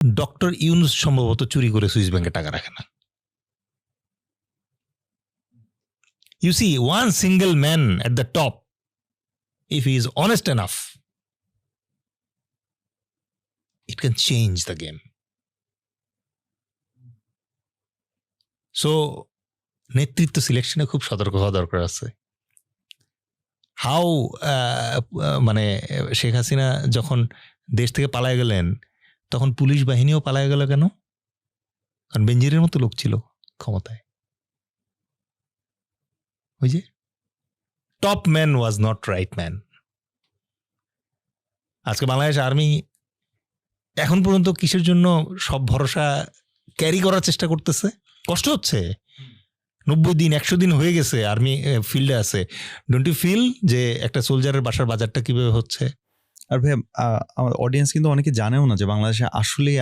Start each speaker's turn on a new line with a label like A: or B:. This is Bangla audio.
A: ডক্টর ইউনুস সম্ভবত চুরি করে সুইস ব্যাংকে টাকা রাখে না you see one single man at the top if he is honest enough it can change the game. So নেতৃত্ব সিলেকশনে খুব সতর্ক হওয়া দরকার আছে হাউ মানে শেখ হাসিনা যখন দেশ থেকে পালায় গেলেন তখন পুলিশ বাহিনীও পালায় গেল কেন? কারণ বেঞ্জিরের মতো লোক ছিল ক্ষমতায়। ওই যে top man was not right man আজকে বাংলাদেশ আর্মি এখন পর্যন্ত কিসের জন্য সব ভরসা ক্যারি করার চেষ্টা করতেছে? কষ্ট হচ্ছে। নব্বই দিন, একশো দিন হয়ে গেছে আর্মি ফিল্ডে আছে। ডোন্ট ইউ ফিল যে একটা সোলজারের বাসার বাজারটা কীভাবে হচ্ছে?
B: আর ভাই আমার অডিয়েন্স কিন্তু অনেকে জানেও না যে বাংলাদেশে আসলে